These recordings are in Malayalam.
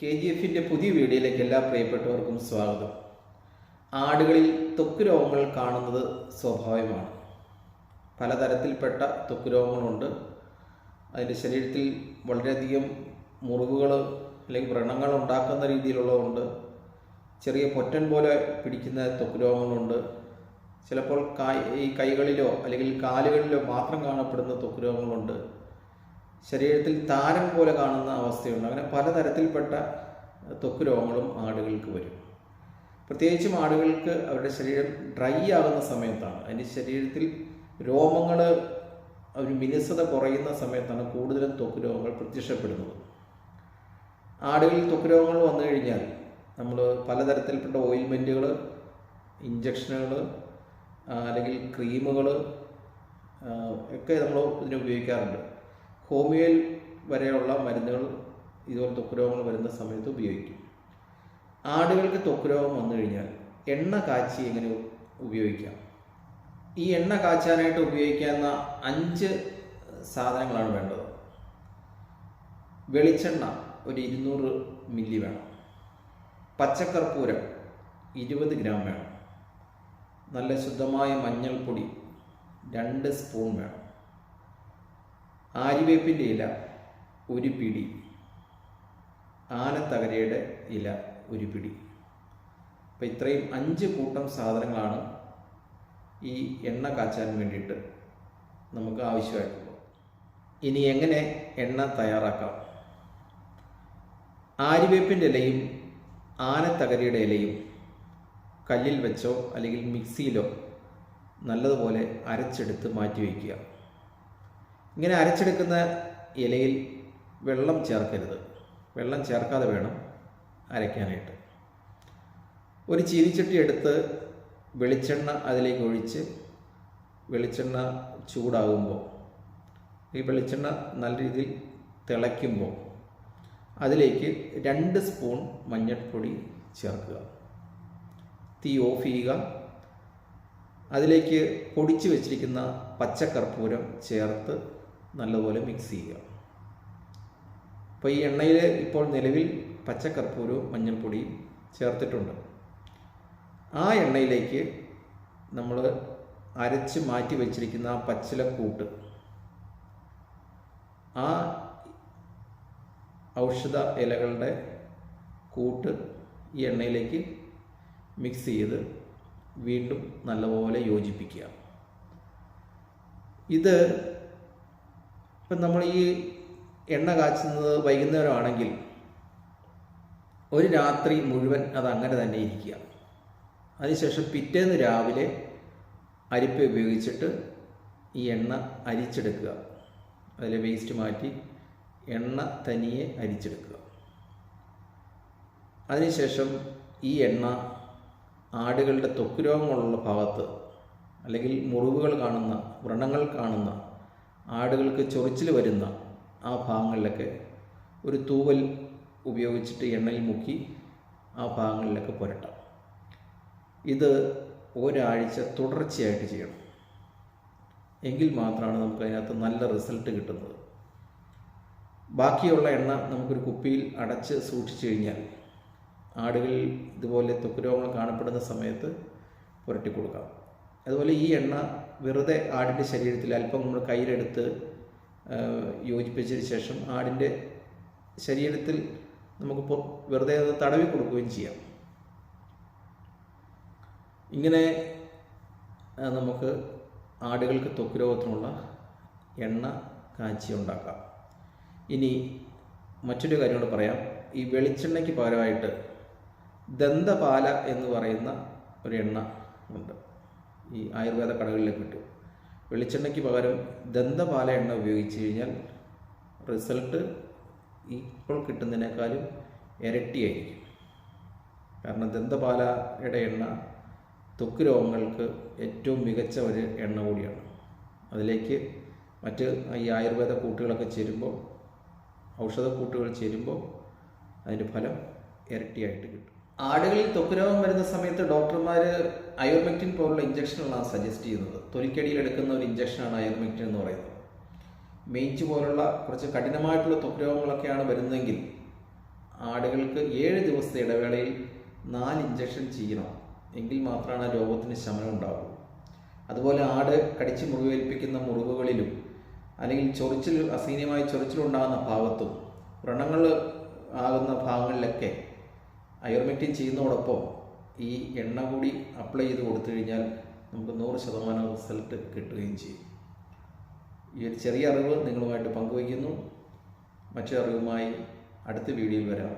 കെ ജി എഫിന്റെ പുതിയ വീഡിയോയിലേക്ക് എല്ലാ പ്രിയപ്പെട്ടവർക്കും സ്വാഗതം. ആടുകളിൽ ത്വക്ക് രോഗങ്ങൾ കാണുന്നത് സ്വാഭാവികമാണ്. പലതരത്തിൽപ്പെട്ട ത്വക്ക് രോഗങ്ങളുണ്ട്. അതിന്റെ ശരീരത്തിൽ വളരെയധികം മുറിവുകൾ അല്ലെങ്കിൽ വ്രണങ്ങൾ ഉണ്ടാക്കുന്ന രീതിയിലുള്ളതുണ്ട്. ചെറിയ പൊറ്റൻ പോലെ പിടിക്കുന്ന ത്വക്ക് രോഗങ്ങളുണ്ട്. ചിലപ്പോൾ കായ് ഈ കൈകളിലോ അല്ലെങ്കിൽ കാലുകളിലോ മാത്രം കാണപ്പെടുന്ന ത്വക്ക് രോഗങ്ങളുണ്ട്. ശരീരത്തിൽ താരം പോലെ കാണുന്ന അവസ്ഥയുണ്ട്. അങ്ങനെ പലതരത്തിൽപ്പെട്ട ത്വക്ക് രോഗങ്ങളും ആടുകൾക്ക് വരും. പ്രത്യേകിച്ചും ആടുകൾക്ക് അവരുടെ ശരീരം ഡ്രൈ ആകുന്ന സമയത്താണ്. അതിന്റെ ശരീരത്തിൽ രോമങ്ങൾ ഒരു മിനുസത കുറയുന്ന സമയത്താണ് കൂടുതലും ത്വക്ക് രോഗങ്ങൾ പ്രത്യക്ഷപ്പെടുന്നത്. ആടുകളിൽ ത്വക്ക് രോഗങ്ങൾ വന്നു കഴിഞ്ഞാൽ നമ്മൾ പലതരത്തിൽപ്പെട്ട ഓയിൽമെന്റുകൾ ഇഞ്ചക്ഷനുകൾ അല്ലെങ്കിൽ ക്രീമുകൾ ഒക്കെ നമ്മൾ ഇതിന് ഉപയോഗിക്കാറുണ്ട്. ഹോമിയോയിൽ വരെയുള്ള മരുന്നുകൾ ഇതുപോലെ ത്വക്ക് രോഗങ്ങൾ വരുന്ന സമയത്ത് ഉപയോഗിക്കും. ആടുകൾക്ക് ത്വക്ക് രോഗം വന്നു കഴിഞ്ഞാൽ എണ്ണ കാച്ചി എങ്ങനെ ഉപയോഗിക്കാം? ഈ എണ്ണ കാച്ചാനായിട്ട് ഉപയോഗിക്കാവുന്ന അഞ്ച് സാധനങ്ങളാണ് വേണ്ടത്. വെളിച്ചെണ്ണ ഒരു ഇരുന്നൂറ് മില്ലി വേണം. പച്ചക്കർപ്പൂരം ഇരുപത് ഗ്രാം വേണം. നല്ല ശുദ്ധമായ മഞ്ഞൾപ്പൊടി രണ്ട് സ്പൂൺ വേണം. ആര്യവേപ്പിന്റെ ഇല ഒരു പിടി. ആനത്തകരയുടെ ഇല ഒരു പിടി. അപ്പം ഇത്രയും അഞ്ച് കൂട്ടം സാധനങ്ങളാണ് ഈ എണ്ണ കാച്ചാൻ വേണ്ടിയിട്ട് നമുക്ക് ആവശ്യമായിട്ടുള്ളത്. ഇനി എങ്ങനെ എണ്ണ തയ്യാറാക്കാം? ആര്യവേപ്പിന്റെ ഇലയും ആനത്തകരയുടെ ഇലയും കല്ലിൽ വെച്ചോ അല്ലെങ്കിൽ മിക്സിയിലോ നല്ലതുപോലെ അരച്ചെടുത്ത് മാറ്റി വയ്ക്കുക. ഇങ്ങനെ അരച്ചെടുക്കുന്ന ഇലയിൽ വെള്ളം ചേർക്കരുത്. വെള്ളം ചേർക്കാതെ വേണം അരയ്ക്കാനായിട്ട്. ഒരു ചീനിച്ചട്ടി എടുത്ത് വെളിച്ചെണ്ണ അതിലേക്ക് ഒഴിച്ച് വെളിച്ചെണ്ണ ചൂടാകുമ്പോൾ ഈ വെളിച്ചെണ്ണ നല്ല രീതിയിൽ തിളയ്ക്കുമ്പോൾ അതിലേക്ക് രണ്ട് സ്പൂൺ മഞ്ഞൾപ്പൊടി ചേർക്കുക. തീ ഓഫ് ചെയ്യുക. അതിലേക്ക് പൊടിച്ചു വെച്ചിരിക്കുന്ന പച്ചക്കർപ്പൂരം ചേർത്ത് നല്ലപോലെ മിക്സ് ചെയ്യുക. അപ്പോൾ ഈ എണ്ണയിൽ ഇപ്പോൾ നിലവിൽ പച്ചക്കർപ്പൂരവും മഞ്ഞൾപ്പൊടിയും ചേർത്തിട്ടുണ്ട്. ആ എണ്ണയിലേക്ക് നമ്മൾ അരച്ച് മാറ്റി വെച്ചിരിക്കുന്ന ആ പച്ചില കൂട്ട് ആ ഔഷധ ഇലകളുടെ കൂട്ട് ഈ എണ്ണയിലേക്ക് മിക്സ് ചെയ്ത് വീണ്ടും നല്ലപോലെ യോജിപ്പിക്കുക. ഇത് ഇപ്പം നമ്മൾ ഈ എണ്ണ കാച്ചുന്നത് വൈകുന്നേരമാണെങ്കിൽ ഒരു രാത്രി മുഴുവൻ അത് അങ്ങനെ തന്നെ ഇരിക്കുക. അതിനുശേഷം പിറ്റേന്ന് രാവിലെ അരിപ്പ ഉപയോഗിച്ചിട്ട് ഈ എണ്ണ അരിച്ചെടുക്കുക. അതിലെ വേസ്റ്റ് മാറ്റി എണ്ണ തനിയെ അരിച്ചെടുക്കുക. അതിനുശേഷം ഈ എണ്ണ ആടുകളുടെ ത്വക്ക് രോഗങ്ങളുള്ള ഭാഗത്ത് അല്ലെങ്കിൽ മുറിവുകൾ കാണുന്ന വ്രണങ്ങൾ കാണുന്ന ആടുകൾക്ക് ചൊറിച്ചിൽ വരുന്ന ആ ഭാഗങ്ങളിലൊക്കെ ഒരു തൂവൽ ഉപയോഗിച്ചിട്ട് എണ്ണയിൽ മുക്കി ആ ഭാഗങ്ങളിലൊക്കെ പുരട്ടാം. ഇത് ഒരാഴ്ച തുടർച്ചയായിട്ട് ചെയ്യണം. എങ്കിൽ മാത്രമാണ് നമുക്ക് അതിനകത്ത് നല്ല റിസൾട്ട് കിട്ടുന്നത്. ബാക്കിയുള്ള എണ്ണ നമുക്കൊരു കുപ്പിയിൽ അടച്ച് സൂക്ഷിച്ചു കഴിഞ്ഞാൽ ആടുകൾ ഇതുപോലെ ത്വക്ക് രോഗങ്ങൾ കാണപ്പെടുന്ന സമയത്ത് പുരട്ടി കൊടുക്കാം അതുപോലെ ഈ എണ്ണ വെറുതെ ആടിന്റെ ശരീരത്തിൽ അല്പം നമ്മൾ കയ്യിലെടുത്ത് യോജിപ്പിച്ചതിന് ശേഷം ആടിന്റെ ശരീരത്തിൽ നമുക്ക് വെറുതെ അത് തടവി കൊടുക്കുകയും ചെയ്യാം. ഇങ്ങനെ നമുക്ക് ആടുകൾക്ക് തൊക്ക് രോഗത്തിനുള്ള എണ്ണ കാച്ചി ഉണ്ടാക്കാം. ഇനി മറ്റൊരു കാര്യം കൂടെ പറയാം. ഈ വെളിച്ചെണ്ണയ്ക്ക് പകരമായിട്ട് ദന്തപാല എന്ന് പറയുന്ന ഒരു എണ്ണ ഉണ്ട്. ഈ ആയുർവേദ കടകളിലേക്ക് കിട്ടും വെളിച്ചെണ്ണയ്ക്ക് പകരം ദന്തപാല എണ്ണ ഉപയോഗിച്ച് കഴിഞ്ഞാൽ റിസൾട്ട് ഇപ്പോൾ കിട്ടുന്നതിനേക്കാളും ഇരട്ടിയായിരിക്കും. കാരണം ദന്തപാലയുടെ എണ്ണ ത്വക്ക് രോഗങ്ങൾക്ക് ഏറ്റവും മികച്ച ഒരു എണ്ണ കൂടിയാണ്. അതിലേക്ക് മറ്റ് ഈ ആയുർവേദ കൂട്ടുകളൊക്കെ ചേരുമ്പോൾ ഔഷധ കൂട്ടുകൾ ചേരുമ്പോൾ അതിന്റെ ഫലം ഇരട്ടിയായിട്ട് കിട്ടും. ആടുകളിൽ ത്വക്ക് രോഗം വരുന്ന സമയത്ത് ഡോക്ടർമാർ അയോമെക്റ്റിൻ പോലുള്ള ഇഞ്ചക്ഷനുകളാണ് സജസ്റ്റ് ചെയ്യുന്നത്. തൊലിക്കടിയിൽ എടുക്കുന്ന ഒരു ഇഞ്ചക്ഷനാണ് അയോമെക്റ്റിൻ എന്ന് പറയുന്നത്. മെയിഞ്ച് പോലുള്ള കുറച്ച് കഠിനമായിട്ടുള്ള ത്വക്ക് രോഗങ്ങളൊക്കെയാണ് വരുന്നതെങ്കിൽ ആടുകൾക്ക് ഏഴ് ദിവസത്തെ ഇടവേളയിൽ നാല് ഇഞ്ചക്ഷൻ ചെയ്യണം. എങ്കിൽ മാത്രമാണ് ആ രോഗത്തിന് ശമനം ഉണ്ടാവുള്ളൂ അതുപോലെ ആട് കടിച്ച് മുറിവേൽപ്പിക്കുന്ന മുറിവുകളിലും അല്ലെങ്കിൽ ചൊറിച്ചിൽ അസഹനീയമായ ചൊറിച്ചിലുണ്ടാകുന്ന ഭാഗത്തും വ്രണങ്ങൾ ആകുന്ന ഭാഗങ്ങളിലൊക്കെ അയോർമെക്റ്റിൻ ചെയ്യുന്നതോടൊപ്പം ഈ എണ്ണ കൂടി അപ്ലൈ ചെയ്ത് കൊടുത്തു കഴിഞ്ഞാൽ നമുക്ക് നൂറ് ശതമാനം റിസൾട്ട് കിട്ടുകയും ചെയ്യും. ഈ ഒരു ചെറിയ അറിവ് നിങ്ങളുമായിട്ട് പങ്കുവയ്ക്കുന്നു. മറ്റൊരു അറിവുമായി അടുത്ത വീഡിയോയിൽ വരാം.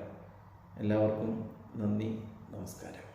എല്ലാവർക്കും നന്ദി നമസ്കാരം.